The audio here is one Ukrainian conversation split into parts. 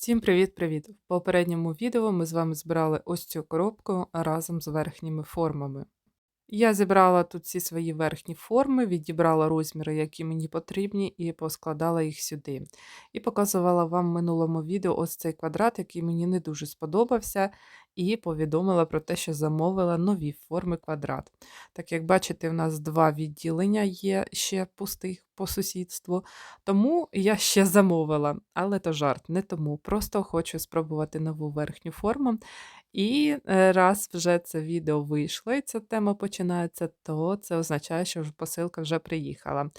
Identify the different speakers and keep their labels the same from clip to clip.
Speaker 1: Всім привіт-привіт! В попередньому відео ми з вами збирали ось цю коробку разом з верхніми формами. Я зібрала тут ці свої верхні форми, відібрала розміри, які мені потрібні, і поскладала їх сюди. І показувала вам в минулому відео ось цей квадрат, який мені не дуже сподобався, і повідомила про те, що замовила нові форми квадрат. Так як бачите, в нас два відділення є ще пустих по сусідству, тому я ще замовила, але то жарт, не тому. Просто хочу спробувати нову верхню форму. І е, раз вже це відео вийшло, і ця тема починається, то це означає, що посилка вже приїхала.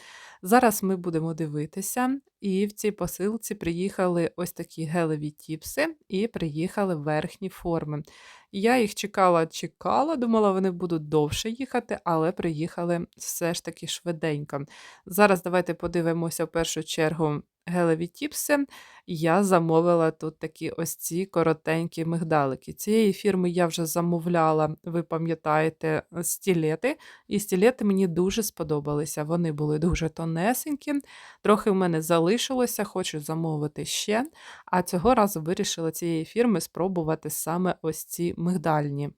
Speaker 1: Зараз ми будемо дивитися, і в цій посилці приїхали ось такі гелеві тіпси, і приїхали верхні форми. Я їх чекала, чекала, думала, вони будуть довше їхати, але приїхали все ж таки швиденько. Зараз давайте подивимося в першу чергу гелеві тіпси. Я замовила тут такі ось ці коротенькі мигдалики. Цієї фірми я вже замовляла, ви пам'ятаєте, стілети. І стілети мені дуже сподобалися. Вони були дуже тонесенькі, трохи в мене залишилося, хочу замовити ще. А цього разу вирішила цієї фірми спробувати саме ось ці мигдальні.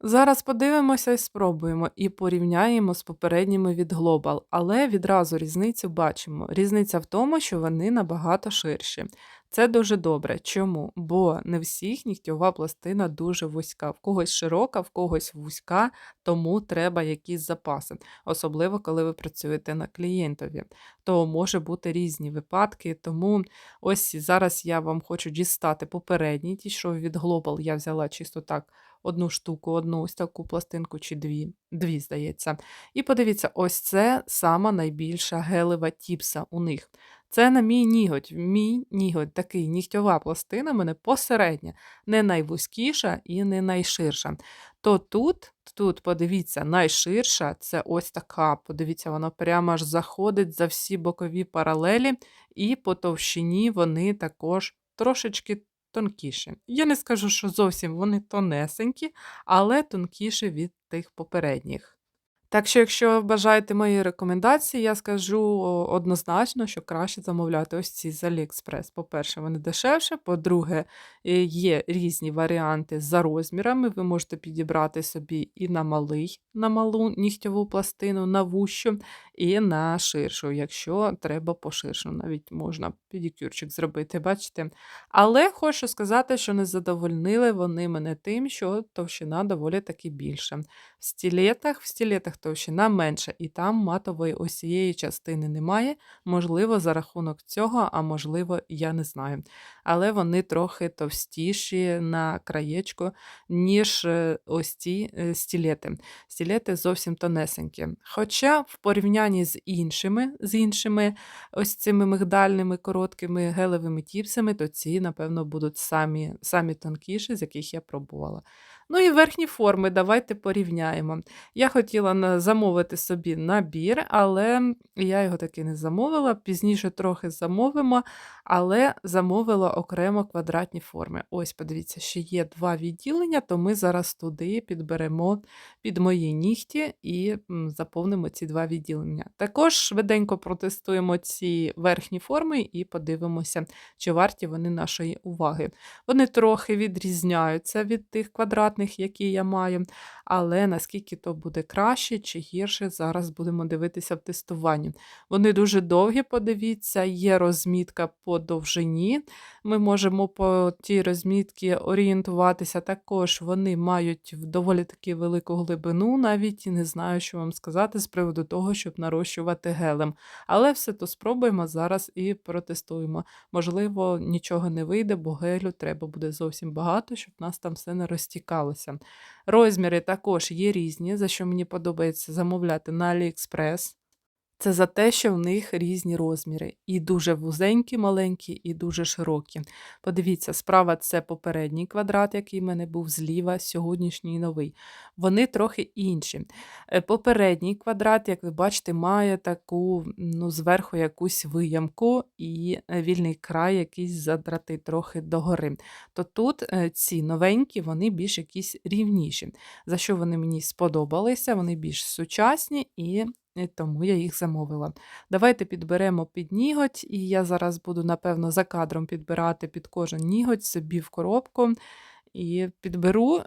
Speaker 1: Зараз подивимося і спробуємо і порівняємо з попередніми від Global, але відразу різницю бачимо. Різниця в тому, що вони набагато ширші. Це дуже добре. Чому? Бо не всіх нігтєва пластина дуже вузька, в когось широка, в когось вузька, тому треба якісь запаси, особливо коли ви працюєте на клієнтові. То може бути різні випадки. Тому ось зараз я вам хочу дістати попередній, ті, що від Global я взяла чисто так одну штуку, одну ось таку пластинку чи дві, дві, здається. І подивіться, ось це сама найбільша гелева тіпса у них. Це на мій ніготь. Мій ніготь такий нігтьова пластина, мене посередня, не найвузькіша і не найширша. То тут, тут, подивіться, найширша це ось така. Подивіться, вона прямо аж заходить за всі бокові паралелі, і по товщині вони також трошечки тонкіші. Я не скажу, що зовсім вони тонесенькі, але тонкіші від тих попередніх. Так що, якщо бажаєте мої рекомендації, я скажу однозначно, що краще замовляти ось ці з AliExpress. По-перше, вони дешевше. По-друге, е, є різні варіанти за розмірами. Ви можете підібрати собі і на малий, на малу нігтьову пластину, на вущу, і на ширшу, якщо треба поширшу. Навіть можна педикюрчик зробити, бачите? Але хочу сказати, що не задовольнили вони мене тим, що товщина доволі таки більша. В стілетах, в стілетах товщина менша, і там матової ось цієї частини немає. Можливо, за рахунок цього, а можливо, я не знаю. Але вони трохи товстіші на краєчку, ніж е, ось ці е, стілети. Стілети зовсім тонесенькі. Хоча в порівнянні з іншими, з іншими ось цими мигдальними короткими гелевими тіпсами, то ці, напевно, будуть самі, самі тонкіші, з яких я пробувала. Ну і верхні форми, давайте порівняємо. Я хотіла замовити собі набір, але я його таки не замовила. Пізніше трохи замовимо, але замовила окремо квадратні форми. Ось, подивіться, ще є два відділення, то ми зараз туди підберемо під мої нігті і заповнимо ці два відділення. Також швиденько протестуємо ці верхні форми і подивимося, чи варті вони нашої уваги. Вони трохи відрізняються від тих квадратних, які я маю, але наскільки то буде краще чи гірше, зараз будемо дивитися в тестуванні. Вони дуже довгі, подивіться, є розмітка по довжині. Ми можемо по тій розмітці орієнтуватися. Також вони мають доволі таки велику глибину, навіть і не знаю, що вам сказати з приводу того, щоб нарощувати гелем. Але все то спробуємо зараз і протестуємо. Можливо, нічого не вийде, бо гелю треба буде зовсім багато, щоб нас там все не розтікалося. Розміри також є різні, за що мені подобається замовляти на AliExpress. Це за те, що в них різні розміри. І дуже вузенькі, маленькі, і дуже широкі. Подивіться, справа це попередній квадрат, який в мене був зліва, сьогоднішній новий. Вони трохи інші. Е, попередній квадрат, як ви бачите, має таку ну, зверху якусь виямку і е, вільний край якийсь задрати трохи догори. То тут е, ці новенькі, вони більш якісь рівніші. За що вони мені сподобалися, вони більш сучасні і тому я їх замовила. Давайте підберемо під ніготь, і я зараз буду, напевно, за кадром підбирати під кожен ніготь собі в коробку. І підберу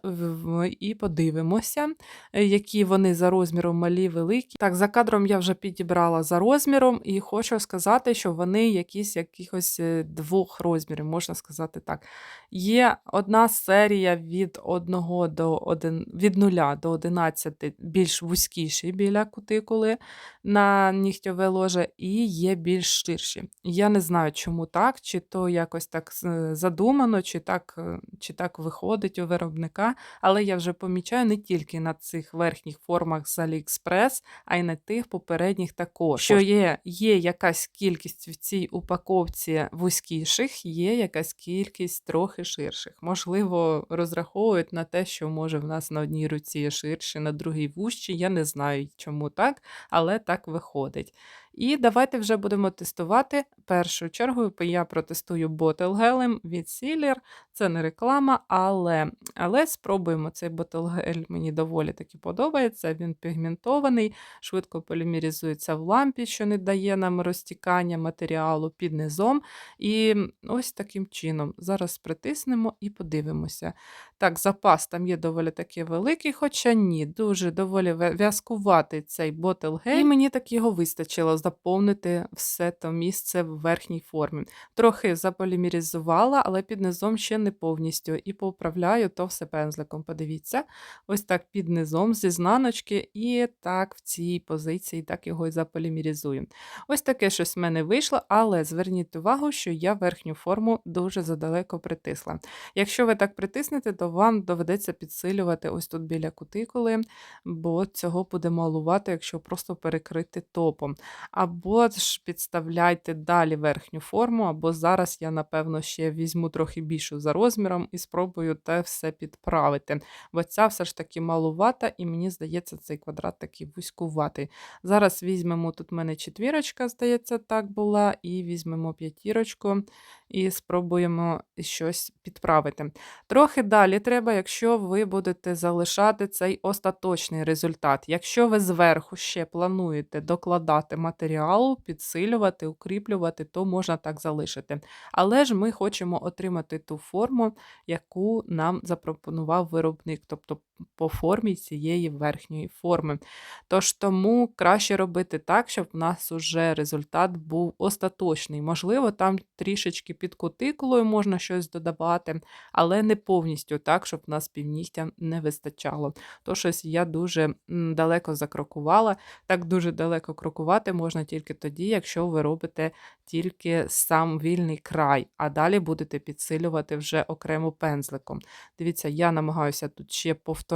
Speaker 1: і подивимося, які вони за розміром малі, великі. Так, за кадром я вже підібрала за розміром, і хочу сказати, що вони якісь якихось е, двох розмірів, можна сказати так. Є одна серія від 1 до 1, від 0 до 11 більш вузькіші біля кутикули на нігтьове ложе, і є більш ширші. Я не знаю, чому так, чи то якось так задумано, чи так, е, чи так виходить у виробника, але я вже помічаю не тільки на цих верхніх формах з AliExpress, а й на тих попередніх також. Що є, є якась кількість в цій упаковці вузькіших, є якась кількість трохи ширших. Можливо, розраховують на те, що може в нас на одній руці є ширші, на другій вущі. Я не знаю, чому так, але так виходить. І давайте вже будемо тестувати. Першу чергу я протестую Gel від Sealer. Це не реклама, але, але спробуємо цей Gel, мені доволі таки подобається. Він пігментований, швидко полімеризується в лампі, що не дає нам розтікання матеріалу під низом. І ось таким чином. Зараз притиснемо і подивимося. Так, запас там є доволі таки великий, хоча ні, дуже доволі в'язкуватий цей Gel. І мені так його вистачило заповнити все то місце в верхній формі. Трохи заполімеризувала, але під низом ще не повністю. І поправляю то все пензликом. Подивіться, ось так під низом зі знаночки, і так в цій позиції так його і заполімеризую. Ось таке щось в мене вийшло, але зверніть увагу, що я верхню форму дуже задалеко притисла. Якщо ви так притиснете, то вам доведеться підсилювати ось тут біля кутикули, бо цього буде малувати, якщо просто перекрити топом. Або ж підставляйте далі верхню форму, або зараз я, напевно, ще візьму трохи більшу за розміром і спробую те все підправити. Бо ця все ж таки малувата, і мені здається, цей квадрат такий вузькуватий. Зараз візьмемо, тут в мене четвірочка, здається, так була, і візьмемо п'ятірочку і спробуємо щось підправити. Трохи далі треба, якщо ви будете залишати цей остаточний результат. Якщо ви зверху ще плануєте докладати матеріалу, підсилювати, укріплювати, то можна так залишити. Але ж ми хочемо отримати ту форму, яку нам запропонував виробник, тобто по формі цієї верхньої форми. Тож тому краще робити так, щоб в нас уже результат був остаточний. Можливо, там трішечки під кутикулою можна щось додавати, але не повністю так, щоб в нас півнігтя не вистачало. То щось я дуже далеко закрокувала. Так дуже далеко крокувати можна тільки тоді, якщо ви робите тільки сам вільний край, а далі будете підсилювати вже окремо пензликом. Дивіться, я намагаюся тут ще повторити.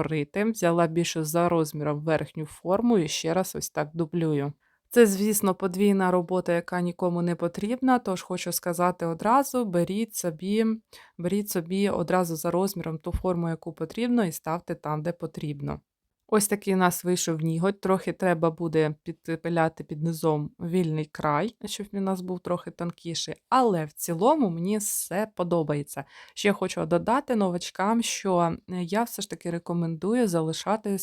Speaker 1: Взяла більше за розміром верхню форму і ще раз ось так дублюю. Це, звісно, подвійна робота, яка нікому не потрібна, тож хочу сказати одразу: беріть собі, беріть собі одразу за розміром ту форму, яку потрібно, і ставте там, де потрібно. Ось такий у нас вийшов ніготь. Трохи треба буде підпиляти під низом вільний край, щоб він у нас був трохи тонкіший. Але в цілому мені все подобається. Ще хочу додати новачкам, що е, я все ж таки рекомендую залишати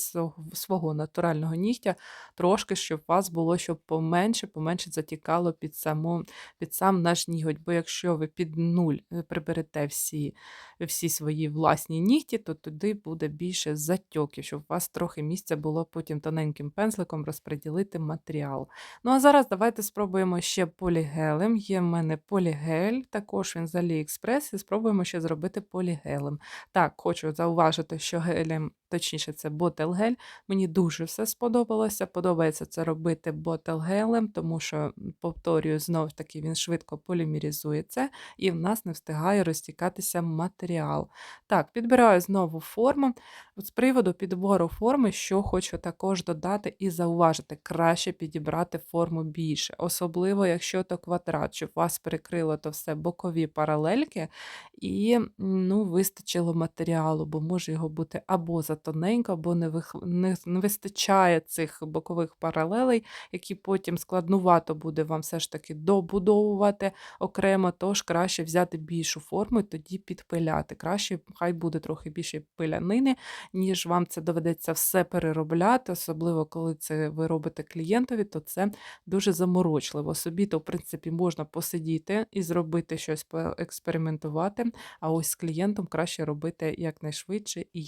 Speaker 1: свого- натурального нігтя трошки, щоб у вас було щоб поменше, поменше затікало під, саму, під сам наш ніготь. Бо якщо ви під нуль е, приберете всі, всі свої власні нігті, то туди буде більше затьоків, щоб у вас трохи місця було потім тоненьким пензликом розподілити матеріал. Ну а зараз давайте спробуємо ще полігелем. Є в мене полігель, також він з AliExpress, і спробуємо ще зробити полігелем. Так, хочу зауважити, що гелем, точніше, це ботел-гель. Мені дуже все сподобалося. Подобається це робити ботел-гелем, тому що, повторюю, знов ж таки він швидко полімеризується і в нас не встигає розтікатися матеріал. Так, підбираю знову форму. З приводу підбору форми, що хочу також додати і зауважити, краще підібрати форму більше, особливо якщо то квадрат, щоб вас перекрило то все бокові паралельки і ну, вистачило матеріалу, бо може його бути або тоненько, бо не, вих... не, не вистачає цих бокових паралелей, які потім складнувато буде вам все ж таки добудовувати окремо, тож краще взяти більшу форму і тоді підпиляти. Краще хай буде трохи більше пилянини, ніж вам це доведеться все переробляти, особливо коли це ви робите клієнтові, то це дуже заморочливо. Собі то, в принципі, можна посидіти і зробити щось, поекспериментувати, а ось з клієнтом краще робити якнайшвидше і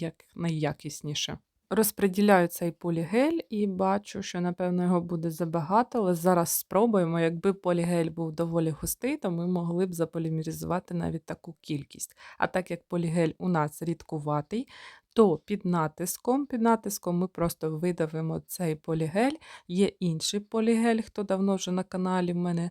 Speaker 1: якнайякісніше. Розподіляю цей полігель і бачу, що, напевно, його буде забагато, але зараз спробуємо. Якби полігель був доволі густий, то ми могли б заполімеризувати навіть таку кількість. А так як полігель у нас рідкуватий, то під натиском, під натиском ми просто видавимо цей полігель. Є інший полігель, хто давно вже на каналі в мене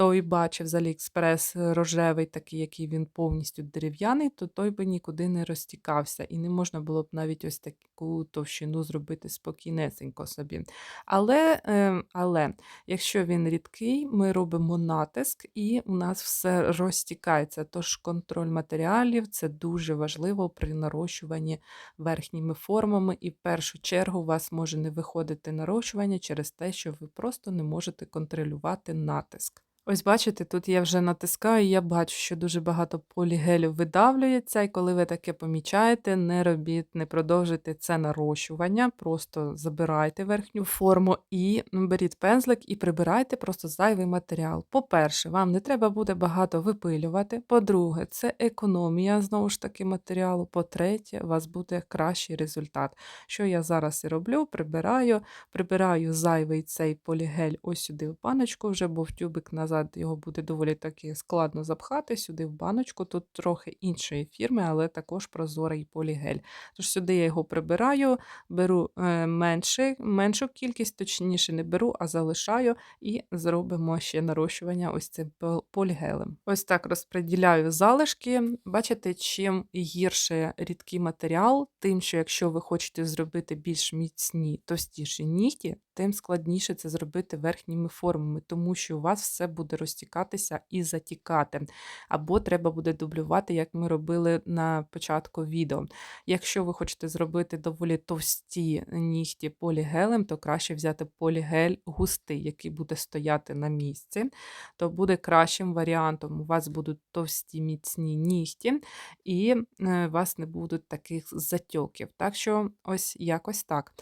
Speaker 1: той бачив з Аліекспрес рожевий, такий, який він повністю дерев'яний, то той би нікуди не розтікався. І не можна було б навіть ось таку товщину зробити спокійнесенько собі. Але, е, але якщо він рідкий, ми робимо натиск, і у нас все розтікається. Тож контроль матеріалів це дуже важливо при нарощуванні верхніми формами, і в першу чергу у вас може не виходити нарощування через те, що ви просто не можете контролювати натиск. Ось бачите, тут я вже натискаю, і я бачу, що дуже багато полігелю видавлюється, і коли ви таке помічаєте, не робіть, не продовжуйте це нарощування, просто забирайте верхню форму і беріть пензлик і прибирайте просто зайвий матеріал. По-перше, вам не треба буде багато випилювати. По-друге, це економія знову ж таки матеріалу. По-третє, у вас буде кращий результат. Що я зараз і роблю, прибираю, прибираю зайвий цей полігель ось сюди в паночку, вже був тюбик назад назад його буде доволі таки складно запхати сюди в баночку. Тут трохи іншої фірми, але також прозорий полігель. Тож сюди я його прибираю, беру е, менше, меншу кількість, точніше не беру, а залишаю і зробимо ще нарощування ось цим полігелем. Ось так розподіляю залишки. Бачите, чим гірше рідкий матеріал, тим, що якщо ви хочете зробити більш міцні, товстіші нігті, тим складніше це зробити верхніми формами, тому що у вас все буде розтікатися і затікати. Або треба буде дублювати, як ми робили на початку відео. Якщо ви хочете зробити доволі товсті нігті полігелем, то краще взяти полігель густий, який буде стояти на місці, то буде кращим варіантом. У вас будуть товсті міцні нігті, і е, у вас не будуть таких затьоків. Так що, ось якось так.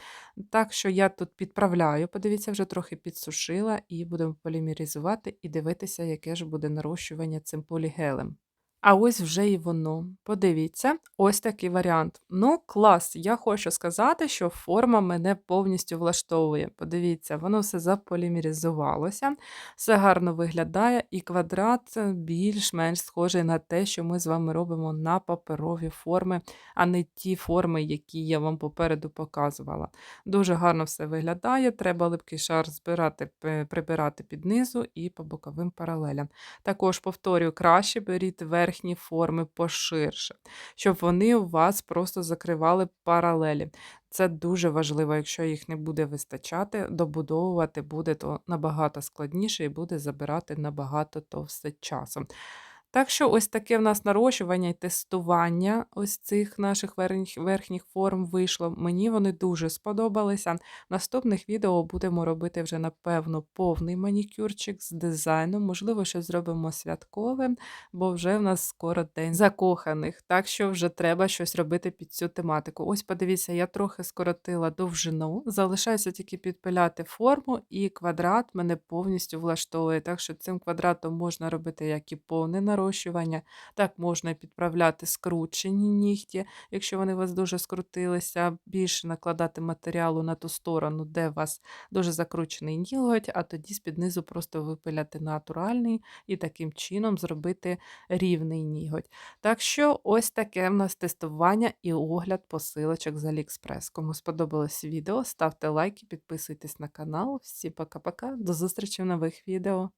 Speaker 1: Так що я тут підправляю, подивіться, вже трохи підсушила, і будемо полімеризувати і дивитися, яке ж буде нарощування цим полігелем. А ось вже і воно. Подивіться, ось такий варіант. Ну, клас, я хочу сказати, що форма мене повністю влаштовує. Подивіться, воно все заполімеризувалося, все гарно виглядає, і квадрат більш-менш схожий на те, що ми з вами робимо на паперові форми, а не ті форми, які я вам попереду показувала. Дуже гарно все виглядає. Треба липкий шар збирати, прибирати під низу і по боковим паралелям. Також повторюю, краще беріть верх верхні форми поширше, щоб вони у вас просто закривали паралелі. Це дуже важливо, якщо їх не буде вистачати, добудовувати буде то набагато складніше і буде забирати набагато товсте часу. Так що ось таке в нас нарощування і тестування ось цих наших верхніх форм вийшло. Мені вони дуже сподобалися. Наступних відео будемо робити вже, напевно, повний манікюрчик з дизайном. Можливо, щось зробимо святковим, бо вже в нас скоро день закоханих. Так що вже треба щось робити під цю тематику. Ось, подивіться, я трохи скоротила довжину, залишається тільки підпиляти форму, і квадрат мене повністю влаштовує. Так що цим квадратом можна робити як і повний нарощування. Так можна підправляти скручені нігті, якщо вони у вас дуже скрутилися, більше накладати матеріалу на ту сторону, де у вас дуже закручений ніготь, а тоді з-під низу просто випиляти натуральний і таким чином зробити рівний ніготь. Так що, ось таке в нас тестування і огляд посилочок з Aliexpress. Кому сподобалось відео, ставте лайки, підписуйтесь на канал. Всі пока-пока, до зустрічі в нових відео.